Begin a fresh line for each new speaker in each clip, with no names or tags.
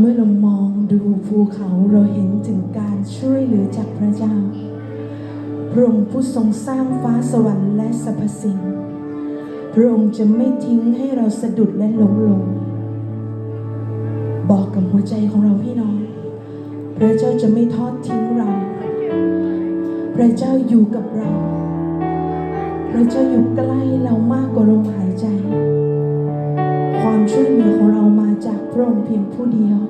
เมื่อเรามองดูภูเขาเราเห็นถึงการช่วยเหลือจากพระเจ้า พระองค์ผู้ทรงสร้างฟ้าสวรรค์และสรรพสิ่ง พระองค์จะไม่ทิ้งให้เราสะดุดและล้มลง บอกกับหัวใจของเราพี่น้อง พระเจ้าจะไม่ทอดทิ้งเรา พระเจ้าอยู่กับเรา พระเจ้าอยู่ใกล้เรามากกว่าลมหาย เพียงผู้เดียว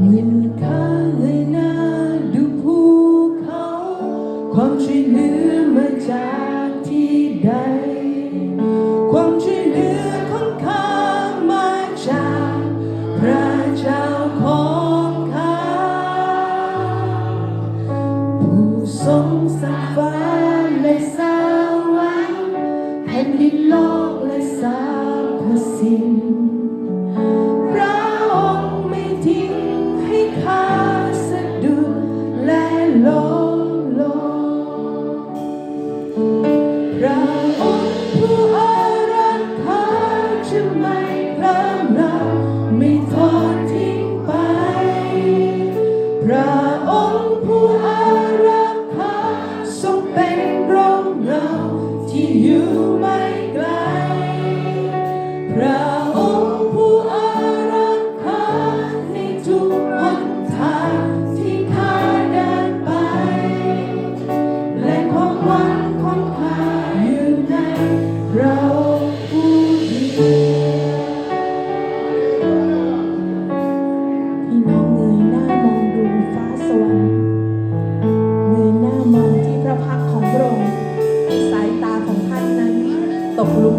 เมื่อข้าเลยน้าดูภูเขา ความช่วยเหลือมาจากที่ใด ความช่วยเหลือของข้ามาจากพระเจ้าของข้า ผู้ทรงสร้างฟ้าและสรรค์ แผ่นดินโลกและสามพสิ่ง ตกหลุ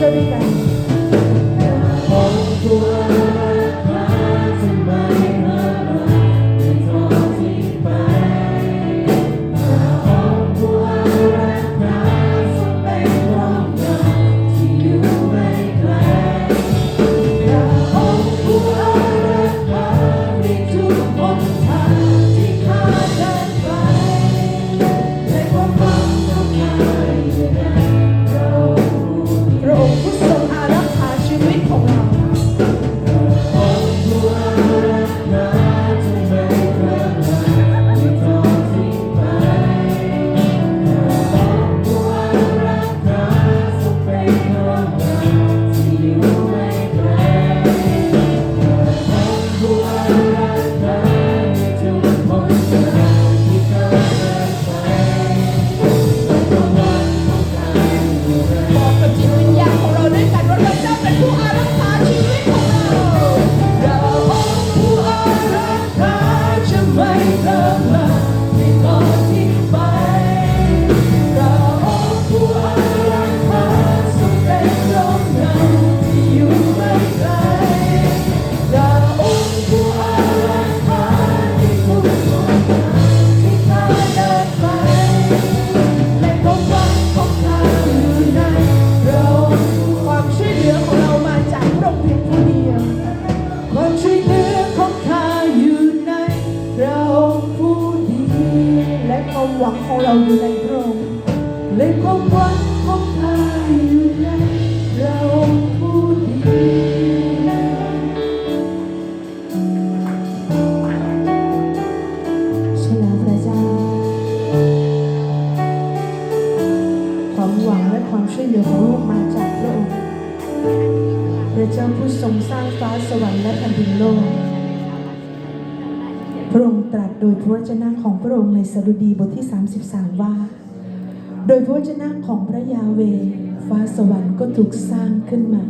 บ
อ
เรา
อยู่ในพระองค์และความหวังของข้าอยู่ใน
เราผู้เดี
ยวใช่
แล้วพระ
เจ้า
ความหวังและความช่วยเหลือของโลกมาจากพระองค์พระเจ้าผู้ทรงสร้างฟ้าสวรรค์และแผ่นดินโลก พระองค์ตรัสโดยพระวจนะของพระองค์ในสดุดีบทที่ 33 ว่า โดยพระวจนะของพระยาเวฟ้าสวรรค์ก็ถูกสร้างขึ้นมา